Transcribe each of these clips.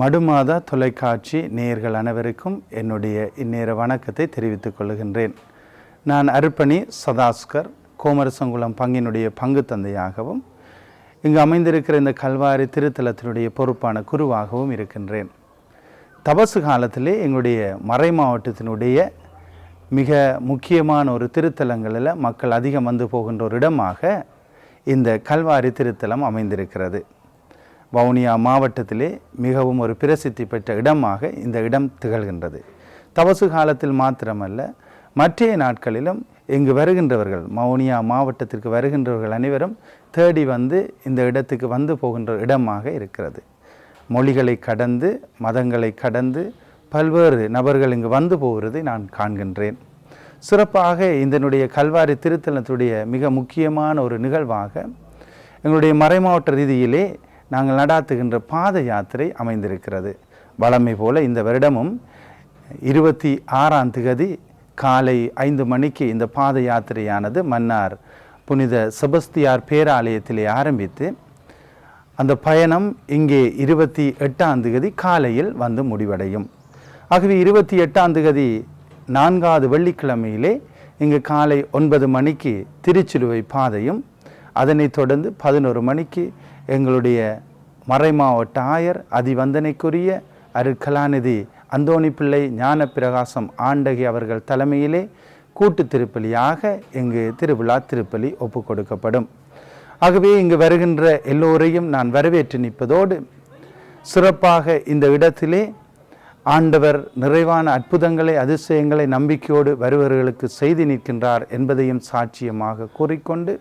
மடுமாத தொலைக்காட்சி நேயர்கள் அனைவருக்கும் என்னுடைய இந்நேர வணக்கத்தை தெரிவித்துக் கொள்கின்றேன். நான் அர்ப்பணி சதாஸ்கர் கோமரசங்குளம் பங்கினுடைய பங்கு தந்தையாகவும் இங்கு அமைந்திருக்கிற இந்த கல்வாரி திருத்தலத்தினுடைய பொறுப்பான குருவாகவும் இருக்கின்றேன். தபசு காலத்திலே எங்களுடைய மறை மாவட்டத்தினுடைய மிக முக்கியமான ஒரு திருத்தலங்களில் மக்கள் அதிகம் வந்து போகின்ற ஒரு இடமாக இந்த கல்வாரி திருத்தலம் அமைந்திருக்கிறது. வவுனியா மாவட்டத்திலே மிகவும் ஒரு பிரசித்தி பெற்ற இடமாக இந்த இடம் திகழ்கின்றது. தவசு காலத்தில் மாத்திரமல்ல மற்றைய நாட்களிலும் இங்கு வருகின்றவர்கள் வவுனியா மாவட்டத்திற்கு வருகின்றவர்கள் அனைவரும் தேடி வந்து இந்த இடத்துக்கு வந்து போகின்ற இடமாக இருக்கிறது. மொழிகளை கடந்து மதங்களை கடந்து பல்வேறு நபர்கள் இங்கு வந்து போகிறதை நான் காண்கின்றேன். சிறப்பாக இதனுடைய கல்வாரி திருத்தலத்துடைய மிக முக்கியமான ஒரு நிகழ்வாக எங்களுடைய மறைமாவட்ட ரீதியிலே நாங்கள் நடாத்துகின்ற பாத யாத்திரை அமைந்திருக்கிறது. வளமை போல இந்த வருடமும் இருபத்தி ஆறாம் திகதி காலை ஐந்து மணிக்கு இந்த பாத யாத்திரையானது மன்னார் புனித செபஸ்தியார் பேராலயத்திலே ஆரம்பித்து அந்த பயணம் இங்கே இருபத்தி எட்டாம் தேதி காலையில் வந்து முடிவடையும். ஆகவே இருபத்தி எட்டாம் தேதி நான்காவது வெள்ளிக்கிழமையிலே இங்கு காலை ஒன்பது மணிக்கு திருச்சிலுவை பாதையும் அதனைத் தொடர்ந்து பதினோரு மணிக்கு எங்களுடைய மறைமாவட்ட ஆயர் அதிவந்தனைக்குரிய அருட்கலாநிதி அந்தோணி பிள்ளை ஞான பிரகாசம் ஆண்டகி அவர்கள் தலைமையிலே கூட்டு திருப்பலியாக இங்கு திருவிழா திருப்பலி ஒப்பு கொடுக்கப்படும். ஆகவே இங்கு வருகின்ற எல்லோரையும் நான் வரவேற்று நிற்பதோடு சிறப்பாக இந்த இடத்திலே ஆண்டவர் நிறைவான அற்புதங்களை அதிசயங்களை நம்பிக்கையோடு வருபவர்களுக்கு செய்து நிற்கின்றார் என்பதையும் சாட்சியமாக கூறிக்கொண்டு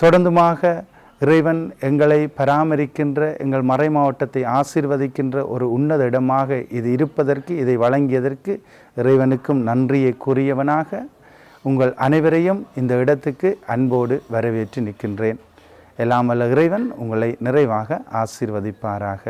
தொடர்ந்துமாக இறைவன் எங்களை பராமரிக்கின்ற எங்கள் மறை மாவட்டத்தை ஆசீர்வதிக்கின்ற ஒரு உன்னத இடமாக இது இருப்பதற்கு இதை வழங்கியதற்கு இறைவனுக்கும் நன்றியை கூறியவனாக உங்கள் அனைவரையும் இந்த இடத்துக்கு அன்போடு வரவேற்று நிற்கின்றேன். எல்லாமல்ல இறைவன் உங்களை நிறைவாக ஆசிர்வதிப்பாராக.